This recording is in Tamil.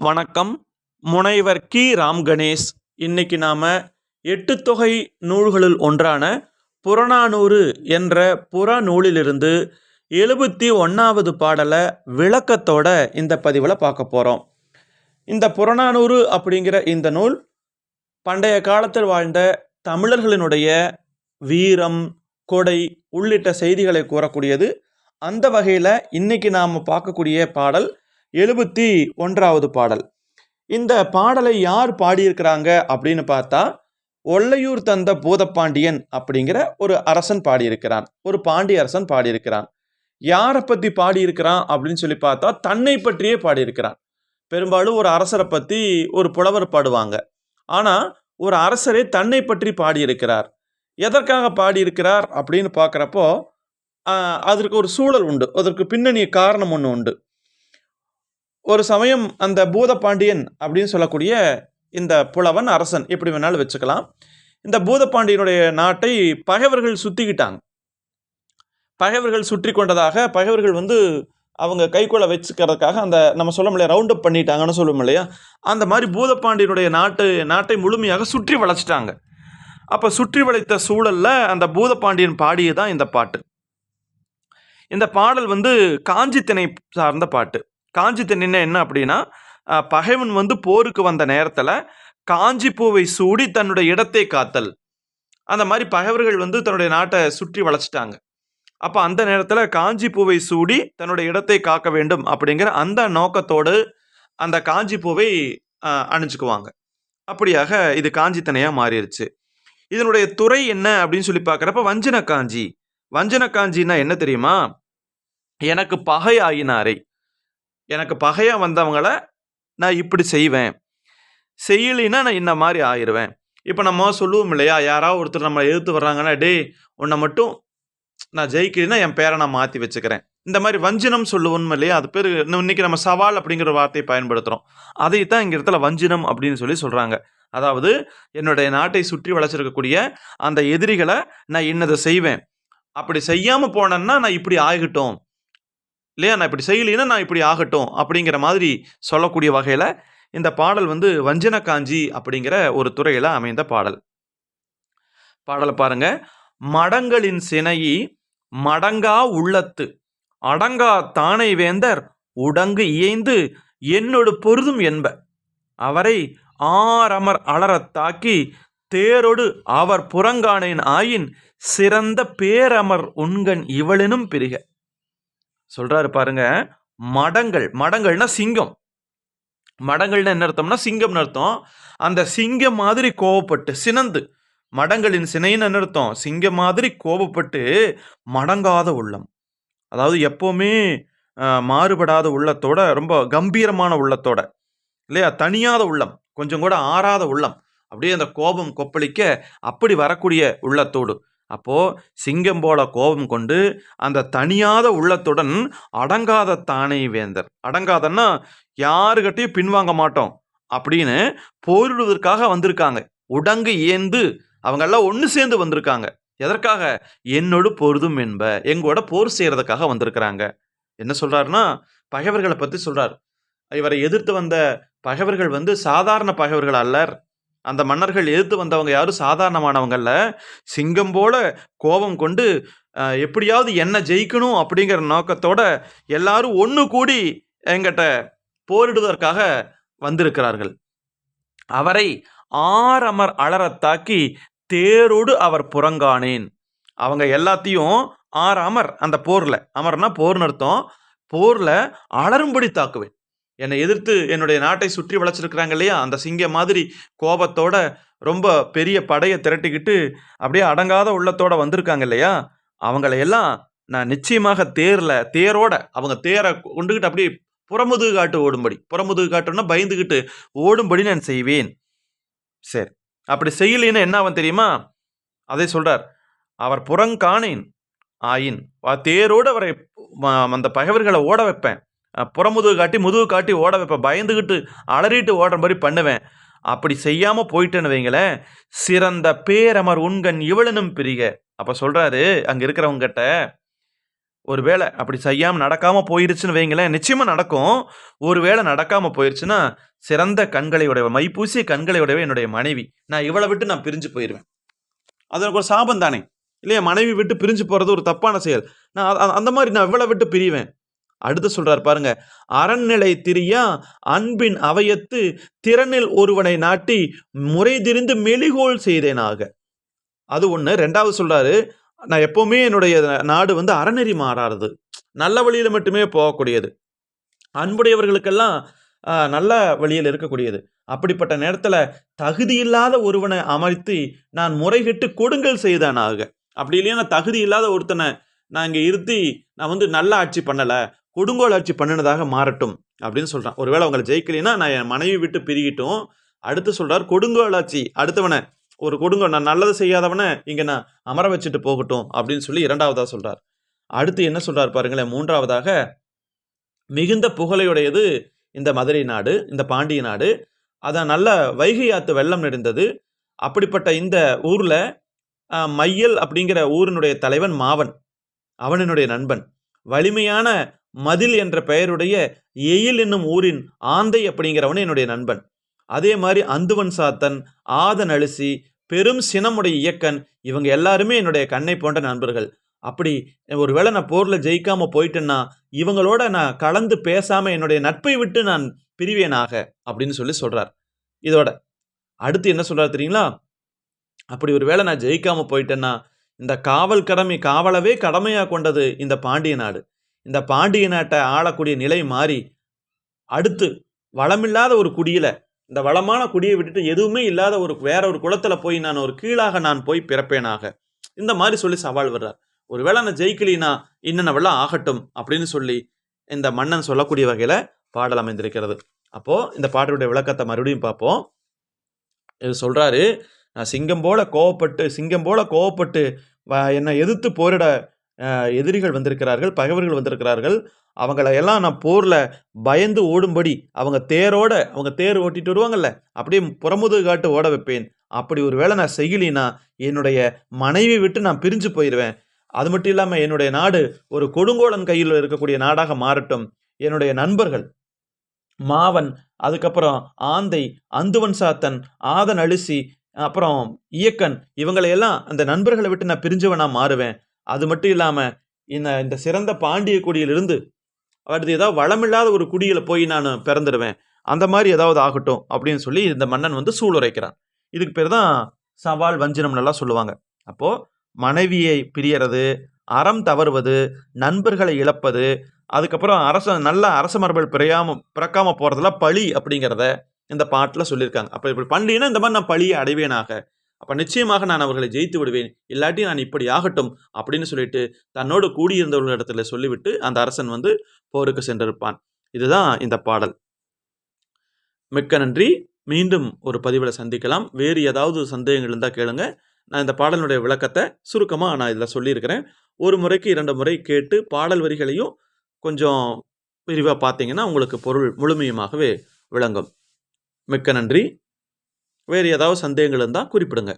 வணக்கம். முனைவர் கி. ராம் கணேஷ் இன்னைக்கு நாம் எட்டு தொகை நூல்களுள் ஒன்றான புறநானூறு என்ற புறநூலிலிருந்து எழுபத்தி ஒன்றாவது பாடலை விளக்கத்தோட இந்த பதிவில் பார்க்க போகிறோம் இந்த புறநானூறு அப்படிங்கிற இந்த நூல் பண்டைய காலத்தில் வாழ்ந்த தமிழர்களினுடைய வீரம் கொடை உள்ளிட்ட செய்திகளை கூறக்கூடியது. அந்த வகையில் இன்றைக்கி நாம் பார்க்கக்கூடிய பாடல் எழுபத்தி ஒன்றாவது பாடல். இந்த பாடலை யார் பாடியிருக்கிறாங்க அப்படின்னு பார்த்தா ஒல்லையூர் தந்த பூதப்பாண்டியன் அப்படிங்கிற ஒரு அரசன் பாடியிருக்கிறான். ஒரு பாண்டிய அரசன் பாடியிருக்கிறான். யாரை பற்றி பாடியிருக்கிறான் அப்படின்னு சொல்லி பார்த்தா தன்னை பற்றியே பாடியிருக்கிறான். பெரும்பாலும் ஒரு அரசரை பற்றி ஒரு புலவர் பாடுவாங்க. ஆனால் ஒரு அரசரே தன்னை பற்றி பாடியிருக்கிறார். எதற்காக பாடியிருக்கிறார் அப்படின்னு பார்க்குறப்போ அதற்கு ஒரு சூழல் உண்டு. அதற்கு பின்னணிய காரணம் ஒன்று உண்டு. ஒரு சமயம் அந்த பூதப்பாண்டியன் அப்படின்னு சொல்லக்கூடிய இந்த புலவன் அரசன் எப்படி வேணாலும் வச்சுக்கலாம். இந்த பூதபாண்டியனுடைய நாட்டை பகைவர்கள் சுற்றிக்கிட்டாங்க பகைவர்கள் சுற்றி கொண்டதாக பகைவர்கள் வந்து அவங்க கைக்குள்ள வச்சுக்கிறதுக்காக அந்த நம்ம சொல்ல முடியாது ரவுண்ட் அப் பண்ணிட்டாங்கன்னு சொல்லுவோம் இல்லையா? அந்த மாதிரி பூதப்பாண்டியனுடைய நாட்டு நாட்டை முழுமையாக சுற்றி வளைச்சிட்டாங்க அப்போ சுற்றி வளைத்த சூழலில் அந்த பூதப்பாண்டியன் பாடியதான் இந்த பாட்டு. இந்த பாடல் வந்து காஞ்சி திணை சார்ந்த பாட்டு. காஞ்சி திணைன்னா என்ன அப்படின்னா பகைவன் வந்து போருக்கு வந்த நேரத்தில் காஞ்சி பூவை சூடி தன்னுடைய இடத்தை காத்தல். அந்த மாதிரி பகைவர்கள் வந்து தன்னுடைய நாட்டை சுற்றி வளைச்சிட்டாங்க அப்போ அந்த நேரத்தில் காஞ்சி பூவை சூடி தன்னுடைய இடத்தை காக்க வேண்டும் அப்படிங்கிற அந்த நோக்கத்தோடு அந்த காஞ்சி பூவை அணிஞ்சுக்குவாங்க. அப்படியாக இது காஞ்சி மாறிடுச்சு இதனுடைய துறை என்ன அப்படின்னு சொல்லி பார்க்குறப்ப வஞ்சன காஞ்சி. வஞ்சன காஞ்சின்னா என்ன தெரியுமா? எனக்கு பகை ஆயினாரை எனக்கு பகையாக வந்தவங்கள நான் இப்படி செய்வேன். செய்யலைன்னா நான் இந்த மாதிரி ஆயிடுவேன் இப்போ நம்ம சொல்லுவோம் இல்லையா? யாராவது ஒருத்தர் நம்மளை எதிர்த்து வர்றாங்கன்னா டேய் உன்னை மட்டும் நான் ஜெயிக்கலைன்னா என் பேரை நான் மாற்றி வச்சுக்கிறேன். இந்த மாதிரி வஞ்சினம் சொல்லுவோம் இல்லையா? அது பேர் இன்னைக்கு நம்ம சவால் அப்படிங்கிற வார்த்தையை பயன்படுத்துகிறோம் அதை தான் இங்கே இடத்துல வஞ்சினம் அப்படின்னு சொல்லி சொல்கிறாங்க அதாவது என்னுடைய நாட்டை சுற்றி வளைச்சிருக்கக்கூடிய அந்த எதிரிகளை நான் இன்னதை செய்வேன். அப்படி செய்யாமல் போனேன்னா நான் இப்படி ஆகிட்டோம். இல்லையா? நான் இப்படி செய்யலைன்னா நான் இப்படி ஆகட்டும் அப்படிங்கிற மாதிரி சொல்லக்கூடிய வகையில் இந்த பாடல் வந்து வஞ்சன காஞ்சி அப்படிங்கிற ஒரு துறையில் அமைந்த பாடல். பாடலை பாருங்க. மடங்களின் சினையி மடங்கா உள்ளத்து அடங்கா தானை வேந்தர் உடங்கு இயைந்து என்னொடு பொருதும் என்ப அவரை ஆரமர் அலறத் தாக்கி தேரொடு அவர் புறங்கானேன் ஆயின் சிறந்த பேரமர் உண்கண் இவளெனும் பிரிக. சொல்றாரு பாருங்க மடங்கள் மடங்கள்னா சிங்கம். மடங்கள்னு என்ன அர்த்தம்னா சிங்கம்னு அர்த்தம். அந்த சிங்கம் மாதிரி கோவப்பட்டு சினந்து. மடங்களின் சினைன்னு என்ன அர்த்தம்? சிங்கம் மாதிரி கோபப்பட்டு மடங்காத உள்ளம். அதாவது எப்போவுமே மாறுபடாத உள்ளத்தோட ரொம்ப கம்பீரமான உள்ளத்தோட இல்லையா? தனியாத உள்ளம் கொஞ்சம் கூட ஆறாத உள்ளம். அப்படியே அந்த கோபம் கொப்பளிக்க அப்படி வரக்கூடிய உள்ளத்தோடு. அப்போது சிங்கம் போல கோபம் கொண்டு அந்த தனியாத உள்ளத்துடன் அடங்காத தானே வேந்தர். அடங்காதன்னா யாருக்கிட்டையும் பின்வாங்க மாட்டோம் அப்படின்னு போரிடுவதற்காக வந்திருக்காங்க. உடங்கு ஏந்து அவங்கெல்லாம் ஒன்று சேர்ந்து வந்திருக்காங்க. எதற்காக? என்னோடு பொருதும் என்ப எங்களோட போர் செய்கிறதுக்காக வந்திருக்கிறாங்க. என்ன சொல்கிறாருன்னா பகைவர்களை பற்றி சொல்கிறார் இவரை எதிர்த்து வந்த பகைவர்கள் வந்து சாதாரண பகைவர்கள் அல்லர். அந்த மன்னர்கள் எதிர்த்து வந்தவங்க யாரும் சாதாரணமானவங்கல்ல. சிங்கம் போல கோபம் கொண்டு எப்படியாவது என்ன ஜெயிக்கணும் அப்படிங்கிற நோக்கத்தோட எல்லாரும் ஒன்று கூடி எங்கிட்ட போரிடுவதற்காக வந்திருக்கிறார்கள். அவரை ஆரமர் அலறத் தாக்கி தேரோடு அவர் புறங்கானேன். அவங்க எல்லாத்தையும் ஆறு அமர் அந்த போரில் அமர்னா போர்னு அர்த்தம் போரில் அலறும்படி தாக்குவேன். என்னை எதிர்த்து என்னுடைய நாட்டை சுற்றி வளைச்சிருக்கிறாங்க இல்லையா? அந்த சிங்கம் மாதிரி கோபத்தோட ரொம்ப பெரிய படையை திரட்டிக்கிட்டு அப்படியே அடங்காத உள்ளத்தோட வந்திருக்காங்க இல்லையா? அவங்களையெல்லாம் நான் நிச்சயமாக தேரில் தேரோட அவங்க தேரை கொண்டுகிட்டு அப்படியே புறமுதுகு காட்டு ஓடும்படி புறமுதுகு காட்டுன்னா பயந்துக்கிட்டு ஓடும்படி நான் செய்வேன். சரி. அப்படி செய்யலைன்னு என்ன அவன் தெரியுமா? அதை சொல்கிறார் அவர் புறங்காணேன் ஆயின் வா- தேரோடு அவரை அந்த பகைவர்களை ஓட வைப்பேன். புறமுதுகு காட்டி முதுகு காட்டி ஓட வைப்பேன். பயந்துகிட்டு அலறிட்டு ஓடுற மாதிரி பண்ணுவேன். அப்படி செய்யாமல் போயிட்டேன்னு வைங்களேன் சிறந்த பேரமர் உண்கண் இவளனும் பிரிக. அப்போ சொல்கிறாரு அங்கே இருக்கிறவங்ககிட்ட ஒருவேளை அப்படி செய்யாமல் நடக்காமல் போயிருச்சுன்னு வைங்களேன் நிச்சயமாக நடக்கும். ஒருவேளை நடக்காமல் போயிருச்சுன்னா சிறந்த கண்களை உடைய மைப்பூசிய கண்களை உடைய என்னுடைய மனைவி. நான் இவளை விட்டு நான் பிரிஞ்சு போயிடுவேன் அது எனக்கு ஒரு சாபம் தானே? இல்லையா மனைவி விட்டு பிரிஞ்சு போகிறது ஒரு தப்பான செயல். நான் அந்த மாதிரி நான் இவளை விட்டு பிரிவேன். அடுத்து சொல்றார் பாருங்க. அறநிலை திரியா அன்பின் அவையத்து திறனில் ஒருவனை நாட்டி முறை திரிந்து மெலிகோல் செய்தேனாக. அது ஒன்று ரெண்டாவது சொல்றாரு நான் எப்போவுமே என்னுடைய நாடு வந்து அறநெறி மாறாதது. நல்ல வழியில் மட்டுமே போகக்கூடியது. அன்புடையவர்களுக்கெல்லாம் நல்ல வழியில் இருக்கக்கூடியது. அப்படிப்பட்ட நேரத்தில் தகுதியில்லாத ஒருவனை அமர்த்தி நான் முறைகிட்டு கொடுங்கள் செய்தானாக. அப்படி இல்லையா? நான் தகுதி இல்லாத ஒருத்தனை நான் இங்கே இருத்தி நான் வந்து நல்ல ஆட்சி பண்ணலை. கொடுங்கோல் ஆட்சி பண்ணினதாக மாறட்டும் அப்படின்னு சொல்கிறான் ஒருவேளை அவங்களை ஜெயிக்கலைன்னா நான் என் மனைவி விட்டு பிரிகிட்டும். அடுத்து சொல்கிறார் கொடுங்கோல் ஆட்சி அடுத்தவனை ஒரு கொடுங்கோ நான் நல்லது செய்யாதவனை இங்கே நான் அமர வச்சுட்டு போகட்டும் அப்படின்னு சொல்லி இரண்டாவதாக சொல்கிறார் அடுத்து என்ன சொல்கிறார் பாருங்களேன் மூன்றாவதாக மிகுந்த புகழையுடையது இந்த மதுரை நாடு இந்த பாண்டிய நாடு. அதான் நல்ல வைகை ஆத்து வெள்ளம் நிறைந்தது. அப்படிப்பட்ட இந்த ஊரில் மையல் அப்படிங்கிற ஊரினுடைய தலைவன் மாவன் அவனினுடைய நண்பன். வலிமையான மதில் என்ற பெயருடைய எயில் என்னும் ஊரின் ஆந்தை அப்படிங்கிறவன் என்னுடைய நண்பன். அதே மாதிரி அந்துவன் சாத்தன் ஆதன் அழுசி பெரும் சினமுடைய இயக்கன் இவங்க எல்லாருமே என்னுடைய கண்ணை போன்ற நண்பர்கள். அப்படி ஒருவேளை நான் போரில் ஜெயிக்காம போயிட்டேன்னா இவங்களோட நான் கலந்து பேசாமல் என்னுடைய நட்பை விட்டு நான் பிரிவேனாக அப்படின்னு சொல்லி சொல்கிறார் இதோட அடுத்து என்ன சொல்கிறார் தெரியுங்களா? அப்படி ஒருவேளை நான் ஜெயிக்காமல் போயிட்டேன்னா இந்த காவல் கடமை காவலவே கடமையாக கொண்டது இந்த பாண்டிய நாடு. இந்த பாண்டிய நாட்டை ஆளக்கூடிய நிலை மாறி அடுத்து வளமில்லாத ஒரு குடியில் இந்த வளமான குடியை விட்டுட்டு எதுவுமே இல்லாத ஒரு வேற ஒரு குளத்தில் போய் நான் ஒரு கீழாக நான் போய் பிறப்பேனாக. இந்த மாதிரி சொல்லி சவால் வர்றார் ஒருவேளை நான் ஜெயிக்கலினா இன்னென்னவெல்லாம் ஆகட்டும் அப்படின்னு சொல்லி இந்த மன்னன் சொல்லக்கூடிய வகையில் பாடல் அமைந்திருக்கிறது. அப்போது இந்த பாடலுடைய விளக்கத்தை மறுபடியும் பார்ப்போம். இது சொல்கிறாரு நான் சிங்கம் போல கோவப்பட்டு சிங்கம் போல கோவப்பட்டு வ- என்னை எதிர்த்து போரிட எதிரிகள் வந்திருக்கிறார்கள் பகைவர்கள் வந்திருக்கிறார்கள். அவங்கள எல்லாம் நான் போரில் பயந்து ஓடும்படி அவங்க தேரோட அவங்க தேர் ஓட்டிட்டு வருவாங்கல்ல அப்படியே புறமுதுகு காட்டு ஓட வைப்பேன். அப்படி ஒரு வேளை நான் செய்யலினா என்னுடைய மனைவி விட்டு நான் பிரிஞ்சு போயிடுவேன். அது மட்டும் இல்லாமல் என்னுடைய நாடு ஒரு கொடுங்கோலன் கையில் இருக்கக்கூடிய நாடாக மாறட்டும். என்னுடைய நண்பர்கள் மாவன் அதுக்கப்புறம் ஆந்தை அந்துவன் சாத்தன் ஆதன் அழிசி அப்புறம் இயக்கன் இவங்களையெல்லாம் அந்த நண்பர்களை விட்டு நான் பிரிஞ்சவனா மாறுவேன். அது மட்டும் இல்லாமல் இந்த இந்த சிறந்த பாண்டிய குடியிலிருந்து அடுத்து ஏதாவது வளமில்லாத ஒரு குடியில் போய் நான் பிறந்துடுவேன் அந்த மாதிரி ஏதாவது ஆகட்டும் அப்படின்னு சொல்லி இந்த மன்னன் வந்து சூளுரைக்கிறான். இதுக்கு பேர் தான் சவால் வஞ்சினம்னெல்லாம் சொல்லுவாங்க. அப்போது மனைவியை பிரியறது அறம் தவறுவது நண்பர்களை இழப்பது அதுக்கப்புறம் அரச நல்ல அரச மரபல் பிறையாம பிறக்காமல் போகிறதெல்லாம் பழி அப்படிங்கிறத இந்த பாட்டில் சொல்லியிருக்காங்க. அப்போ இப்படி பண்ணலினா இந்த மாதிரி நான் பழியை அடைவேனாக. அப்போ நிச்சயமாக நான் அவர்களை ஜெயித்து விடுவேன். இல்லாட்டி நான் இப்படி ஆகட்டும் அப்படின்னு சொல்லிட்டு தன்னோடு கூடியிருந்தவர்களிடத்தில் சொல்லிவிட்டு அந்த அரசன் வந்து போருக்கு சென்றிருப்பான். இதுதான் இந்த பாடல். மிக்க நன்றி. மீண்டும் ஒரு பதிவில் சந்திக்கலாம். வேறு ஏதாவது சந்தேகங்கள் இருந்தால் கேளுங்க. நான் இந்த பாடலுடைய விளக்கத்தை சுருக்கமாக நான் இதில் சொல்லியிருக்கிறேன். ஒரு முறைக்கு இரண்டு முறை கேட்டு பாடல் வரிகளையும் கொஞ்சம் விரிவாக பார்த்தீங்கன்னா உங்களுக்கு பொருள் முழுமையுமாகவே விளங்கும். மிக்க நன்றி. வேறு ஏதாவது சந்தேகங்கள் இருந்தால் குறிப்பிடுங்க.